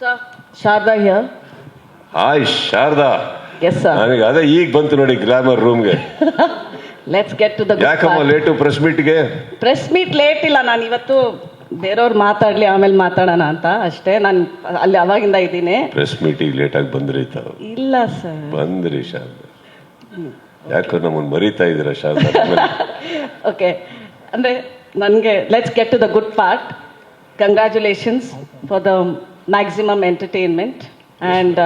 Sir, Sharda here. Hi Sharada Yes, sir. ನನಗೆ ಅದೇ ಈಗ ಬಂತು ನೋಡಿ ಗ್ಲಾಮರ್ ರೂಮ್ಗೆ let's get the the good ಯಾಕಮ್ಮ. ಲೇಟು ಪ್ರೆಸ್ ಮೀಟ್ಗೆ ಪ್ರೆಸ್ ಮೀಟ್ ಲೇಟ್ ಇಲ್ಲ. ನಾನು ಇವತ್ತು ಬೇರೆಯವ್ರು ಮಾತಾಡ್ಲಿ ಆಮೇಲೆ ಮಾತಾಡೋಣ ಅಂತ. ಅಷ್ಟೇ ನಾನು ಅಲ್ಲಿ ಅವಾಗಿಂದ ಇದ್ದೀನಿ. ಪ್ರೆಸ್ ಮೀಟಿಗೆ ಲೇಟಾಗಿ ಬಂದ್ರಿ ತಾವು. ಇಲ್ಲ ಸರ್ ಬಂದ್ರಿ ಶಾರದಾ ಯಾಕೋ ನಮ್ಮನ್ನು ಮರೀತಾ ಇದ್ದೀರಾ ಶಾರದಾ ಓಕೆ ಅಂದರೆ ನನಗೆ let's get to the good part congratulations for the maximum entertainment and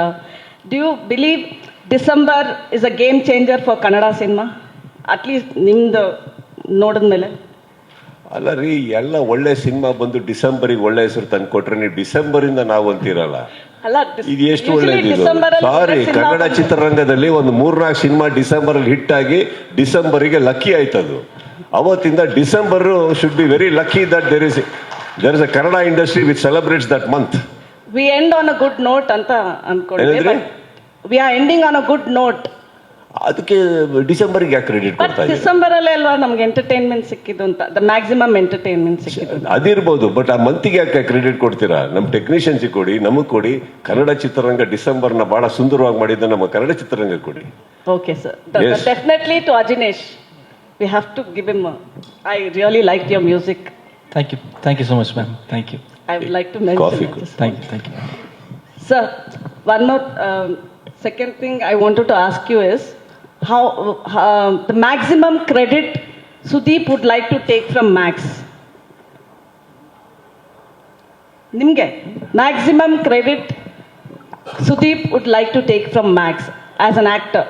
believe December believe December game changer game changer for Kannada least at least ನೋಡಿದ ನೋಡಿದ್ಮೇಲೆ ಅಲ್ಲ ರೀ ಎಲ್ಲ ಒಳ್ಳೆ ಸಿನಿಮಾ ಬಂದು ಡಿಸೆಂಬರಿಗೆ ಒಳ್ಳೆ ಹೆಸರು ತಂದು ಕೊಟ್ರೆ ನೀವು ಡಿಸೆಂಬರಿಂದ ನಾವು ಅಂತೀರಲ್ಲ? ಇದು ಎಷ್ಟು ಒಳ್ಳೇದು ಸಾರಿ ಕನ್ನಡ ಚಿತ್ರರಂಗದಲ್ಲಿ ಒಂದು ಮೂರ್ನಾಲ್ಕು ಸಿನಿಮಾ ಡಿಸೆಂಬರ್ ಅಲ್ಲಿ ಹಿಟ್ ಆಗಿ ಡಿಸೆಂಬರಿಗೆ ಲಕ್ಕಿ ಆಯ್ತದು. ಅವತ್ತಿಂದ December should be very lucky that there is there is a Kannada industry which celebrates that month we end on a good note ಅಂತ ಅನ್ಕೊಂಡ್ವಿ ಏನಂದ್ರಿ? We are ending on a good note ಅದಕ್ಕೆ ಡಿಸೆಂಬರ್ಗೆ ಯಾಕೆ credit ಕೊಡ್ತಾ ಇದ್ದೀವಿ December ಅಲ್ಲೇ ಅಲ್ವಾ ನಮ್ಗೆ ಎಂಟರ್ಟೈನ್ಮೆಂಟ್ ಸಿಕ್ಕಿದ್ದು ಅಂತ? ದ ಮ್ಯಾಕ್ಸಿಮಮ್ ಎಂಟರ್ಟೈನ್ಮೆಂಟ್ ಸಿಕ್ಕಿದ್ದು ಅದಿರ್ಬೋದು ಬಟ್ ಆ ಮಂತಿಗೆ ಯಾಕೆ ಕ್ರೆಡಿಟ್ ಕೊಡ್ತೀರಾ? ನಮ್ಮ ಟೆಕ್ನಿಷಿಯನ್ಸ್ ಕೊಡಿ ನಮಗೆ ಕೊಡಿ. ಕನ್ನಡ ಚಿತ್ರರಂಗ ಡಿಸೆಂಬರ್ನ ಬಹಳ ಸುಂದರವಾಗಿ ಮಾಡಿದ್ದ ನಮ್ಮ ಕನ್ನಡ ಚಿತ್ರರಂಗ ಕೊಡಿ. Okay sir definitely to Ajaneesh we have to give him I really like your music thank you thank you so much ma'am thank ma'am. Thank you. I would like to mention. Coffee it. could- Thank you. Thank you. Sir, one more. Um, second thing I wanted to ask you is how uh, the maximum credit Sudeep would like to take from Max. ನಿಮಗೆ maximum credit Sudeep would like to take from Max as an actor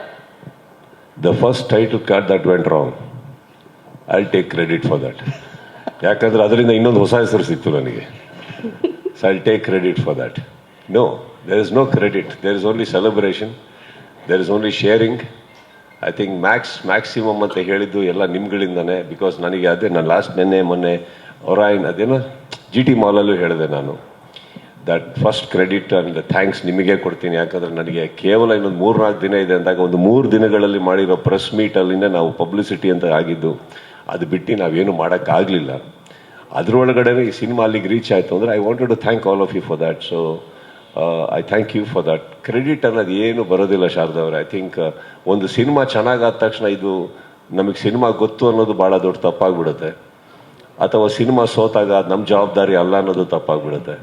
the first title card that went wrong I take credit for that ಯಾಕಂದ್ರೆ ಅದರಿಂದ ಇನ್ನೊಂದು ಹೊಸ ಹೆಸರು ಸಿಕ್ತು ನನಗೆ so I'll take credit for that no there is no credit There is only celebration. There is only sharing I think max maximum ಅಂತ ಹೇಳಿದ್ದು ಎಲ್ಲ ನಿಮ್ಗಳಿಂದನೇ ಬಿಕಾಸ್ ನನಗೆ ಅದೇ, ನಾನು ಲಾಸ್ಟ್ ನಿನ್ನೆ, ಮೊನ್ನೆ ಒರಾಯಿನ್ ಅದೇನೋ ಜಿ ಟಿ ಮಾಲಲ್ಲೂ ಹೇಳಿದೆ ನಾನು. That first credit and thanks ನಿಮಗೆ ಕೊಡ್ತೀನಿ. ಯಾಕಂದರೆ ನನಗೆ ಕೇವಲ ಇನ್ನೊಂದು ಮೂರ್ನಾಲ್ಕು ದಿನ ಇದೆ ಅಂದಾಗ ಒಂದು ಮೂರು ದಿನಗಳಲ್ಲಿ ಮಾಡಿರೋ ಪ್ರೆಸ್ ಮೀಟಲ್ಲಿಂದ ನಾವು ಪಬ್ಲಿಸಿಟಿ ಅಂತ ಆಗಿದ್ದು, ಅದು ಬಿಟ್ಟು ನಾವೇನು ಮಾಡೋಕ್ಕಾಗಲಿಲ್ಲ. ಅದರೊಳಗಡೆ ಈ ಸಿನಿಮಾ ಅಲ್ಲಿಗೆ ರೀಚ್ ಆಯಿತು ಅಂದರೆ I wanted to thank all of you for that so I thank you for that credit ಅನ್ನೋದು ಏನು ಬರೋದಿಲ್ಲ ಶಾರದಾ ಅವರೇ. ಐ ಥಿಂಕ್ ಒಂದು ಸಿನಿಮಾ ಚೆನ್ನಾಗಾದ ತಕ್ಷಣ ಇದು ನಮಗೆ ಸಿನಿಮಾ ಗೊತ್ತು ಅನ್ನೋದು ಭಾಳ ದೊಡ್ಡ ತಪ್ಪಾಗ್ಬಿಡುತ್ತೆ. ಅಥವಾ ಸಿನಿಮಾ ಸೋತಾಗ ನಮ್ಮ ಜವಾಬ್ದಾರಿ ಅಲ್ಲ ಅನ್ನೋದು ತಪ್ಪಾಗ್ಬಿಡುತ್ತೆ.